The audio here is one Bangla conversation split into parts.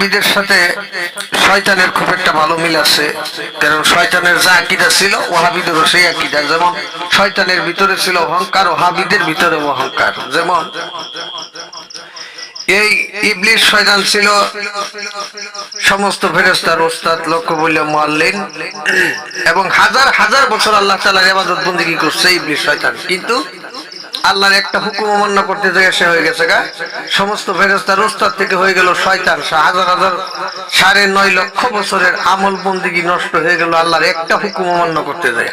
ওয়াহাবিদের সাথে শয়তানের খুব একটা ভালো মিল আছে। কারণ শয়তানের যা আকিদা ছিল ওয়াহাবিদেরও সেই আকিদা। যেমন শয়তানের ভিতরে ছিল অহংকার, ওয়াহাবিদের ভিতরে অহংকার। যেমন এই ইবলিশ শয়তান ছিল সমস্ত ফেরেস্তার ওস্তাদ লক্ষ্য বললে মারলেন এবং হাজার হাজার বছর আল্লাহ তালার এবাদত বন্দিগি করছে ইবলিশ শয়তান। কিন্তু আল্লাহর একটা হুকুম অমান্য করতে যে সে হয়ে গেছে গা। সমস্ত ফেরেস্তার রোস্তার থেকে হয়ে গেল শয়তান হাজার হাজার, সাড়ে নয় লক্ষ বছরের আমল বন্দিগি নষ্ট হয়ে গেল আল্লাহর একটা হুকুম অমান্য করতে যায়।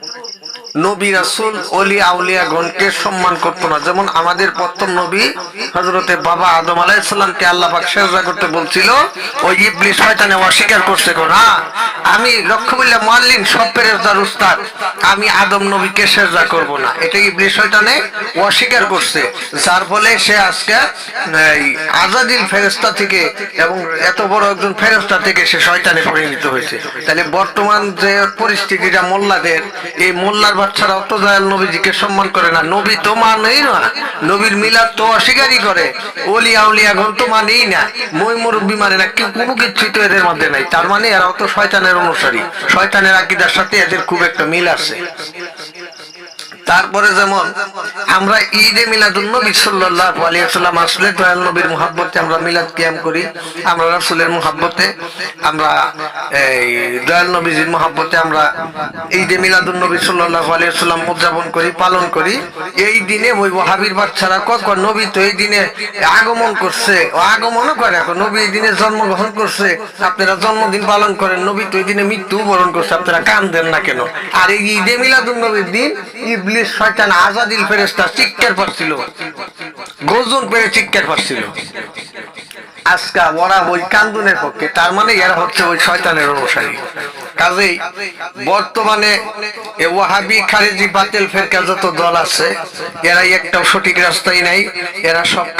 নবী রাসুল অলি আউলিয়া গণকে সম্মান করতো না। যেমন আমাদের প্রথম নবী হজরতে বাবা আদম আলাইসাল্লামকে আল্লাহ পাক সেজদা করতে বলছিল, ওই ইবলিস শয়তানে অস্বীকার করছে না আমি লক্ষ্য বললে মাল্লিন সব পেরেজদার উস্তাদ। আমি আদম নবীকে সেজদা করব না। এটা ইবলিস শয়তানে? অস্বীকার করছে। যার ফলে সে আজকে, এই আজাদিল ফেরেস্তা থেকে এবং এত বড় একজন ফেরেস্তা থেকে সে শয়তানে পরিণত হয়েছে। তাহলে বর্তমান যে পরিস্থিতিটা মোল্লাদের, এই মোল্লার বাচ্চারাও অত দয়াল নবীজিকে সম্মান করে না। নবী তো মানেই না। নবীর মিলাদ তো অস্বীকারই করে। ওলি আউলিয়া গণ তো মানেই না। মই মুরব্বী মানে না। কেউ কোনো কিছুই তো এদের মধ্যে নাই। তার মানে এরাও অত শয়তানের অনুসারী। শয়তানের আকিদার সাথে এদের খুব একটা মিল আছে। তারপরে যেমন আমরা ঈদে মিলাদুল নবী সাল্লাল্লাহু আলাইহি ওয়াসাল্লাম আসলে দয়াল নবীর মুহাব্বতে আমরা মিলাদ কিয়াম করি, আমরা রাসূলের মুহাব্বতে, আমরা এই দয়াল নবীজির মুহাব্বতে আমরা ঈদে মিলাদুল নবী সাল্লাল্লাহু আলাইহি ওয়াসাল্লাম উদযাপন করি, পালন করি। এই দিনে ওই ওয়াহাবির বাচ্চারা কত নবী তো এই দিনে আগমন করছে আগমনও করে এখন, নবী এই দিনে জন্মগ্রহণ করছে, আপনারা জন্মদিন পালন করেন, নবী তো এই দিনে মৃত্যু বরণ করছে, আপনারা কান দেন না কেন? আর এই ঈদে মিলাদুল নবীর দিন ইবলিস শয়তান আজাদিল ফেরেস্তা চিৎকার পাচ্ছিল গর্জন পেরে চিৎকার পাচ্ছিল আজকা ওরা ওই কান্দুনের পক্ষে, তার মানে এরা হচ্ছে ওই শয়তানের অনুসারী। কাজেই বর্তমানে ওয়াহাবি খারেজি বাতিল ফেরকা যত দল আছে এরা একটাও সঠিক রাস্তায় নাই, এরা সব